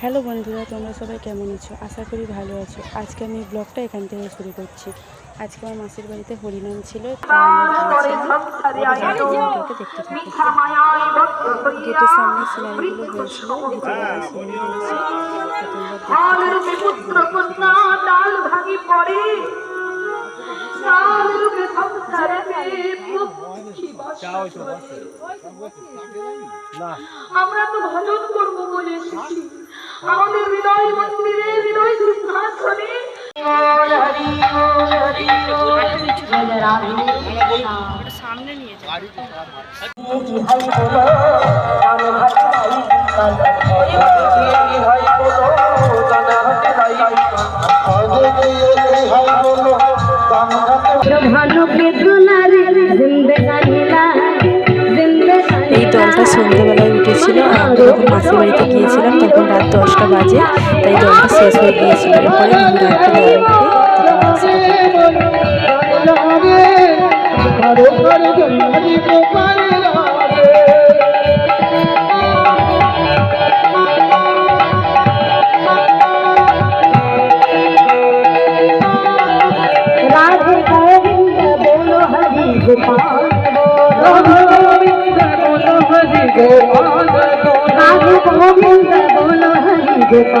Hello বন্ধুরা তোমরা সবাই কেমন আছো? আশা করি ভালো আছো। আজকে আমি ব্লগটা এখান থেকে শুরু করছি। আজকে আমার মাসির বাড়িতে হরিনাম ছিল আমরা দেখতে গেটের সামনে সিনারিগুলো হয়েছিল ভিতরে সিনারি হয়েছে তো তোমরা দেখতে ডালের পুত্র কন্যা ডাল ভাঙি পড়ে। ডাল রূপে সংসারে আমরা তো ভজন করব বলে এসেছি। আমাদের হৃদয় মন্দিরে হৃদয় সিংহাসনে। এই দলটা সন্ধ্যাবেলায় উঠেছিল আর আমরা যখন মাসির বাড়িতে গিয়েছিলাম তখন রাত দশটা বাজে তাই দলটা শেষ হয়ে গিয়েছিল এরপরে আমরা একটা দল উঠে তখন মাসির राधे गोविंद बोलो हरि गोपाल राधे गोविंद बोलो हरि गोपाल Oh,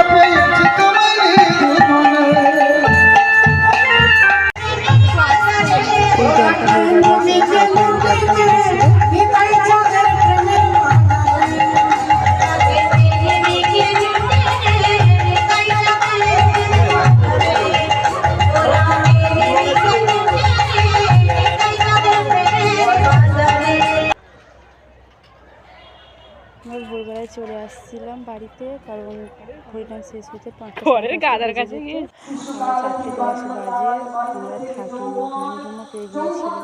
এই দলটা ভোরবেলায় চলে আসছিলাম বাড়িতে কারণ হরিনাম শেষ হতে পাঁচটা গাদার কাছে গিয়ে। চারটে দশ বাজে আমরা থাকি ঘুমো পেয়ে গিয়েছিল